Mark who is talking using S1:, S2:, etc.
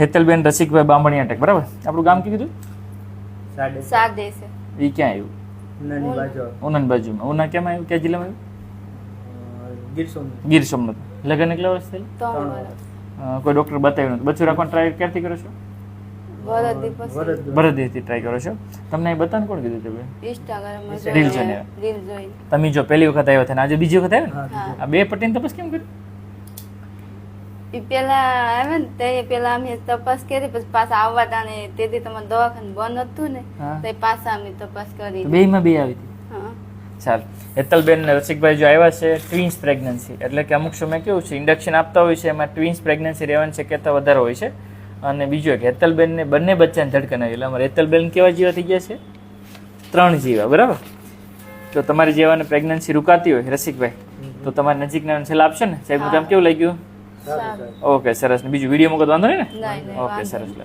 S1: Hetalben Rasikbhai Bamaniya tech બરાબર? આપણું ગામ કયું કીધું?
S2: સાડે.
S3: સાદે છે.
S1: એ ક્યાં આવ્યું?
S2: ઉનાની બાજુ.
S1: ઉનાની બાજુમાં. ઉના કેમ આવ્યું? ક્યાં જિલ્લામાં
S2: આવ્યું? ગીર સોમનાથ.
S1: ગીર સોમનાથ. લગ્ન કેટલા વર્ષ થઈ
S3: ત્રણ
S2: ત્રણ
S3: વર્ષ.
S1: કોઈ ડોક્ટર બતાવ્યું નથી બચ્ચું રાખવાનું ટ્રાય ક્યારથી કરો છો?
S3: વરદ
S1: ટ્રાય કરો છો. તમને એ કોણ કીધું તમે રીલ
S3: જોઈને.
S1: તમે જો પહેલી વખત આવ્યા હતા ને આજે બીજી વખત આવ્યા ને? આ બે પટ્ટીને તપાસ કેમ કરી
S3: ઈ પેલા આવે ને તે પેલા અમે તપાસ કરી પછી પાછા આવવા તા ને તેથી તમારે દવાખાનું બંધ હતું ને
S1: તે
S3: તો પાછા અમે તપાસ કરી.
S1: તો બેયમાં બે આવી હતી?
S3: હા.
S1: ચાલ. હેતલબેન ને રસિકભાઈ જો આવ્યા છે ટ્વિન્સ પ્રેગ્નન્સી. એટલે કે અમુક સમય કેવું છે ઇન્ડક્શન આપતા હોય છે એમાં ટ્વિન્સ પ્રેગ્નન્સી રહેવાની શક્યતા વધારે હોય છે. અને બીજું એક હેતલબેનને બંને બચ્ચાને ધડકન આવી. એટલે અમારે હેતલબેન કેવા જેવા થઈ ગયા છે? ત્રણ જીવા બરાબર? તો તમારી જેવાને પ્રેગ્નન્સી રૂકાતી હોય રસિકભાઈ. તો તમારે નજીકના છેલ્લા આપશો ને? સાહેબ. કામ કેવું લાગ્યું? ઓકે સરસ. બીજું વીડિયો મૂકો વાંધો નહીં ને? ઓકે સરસ લે.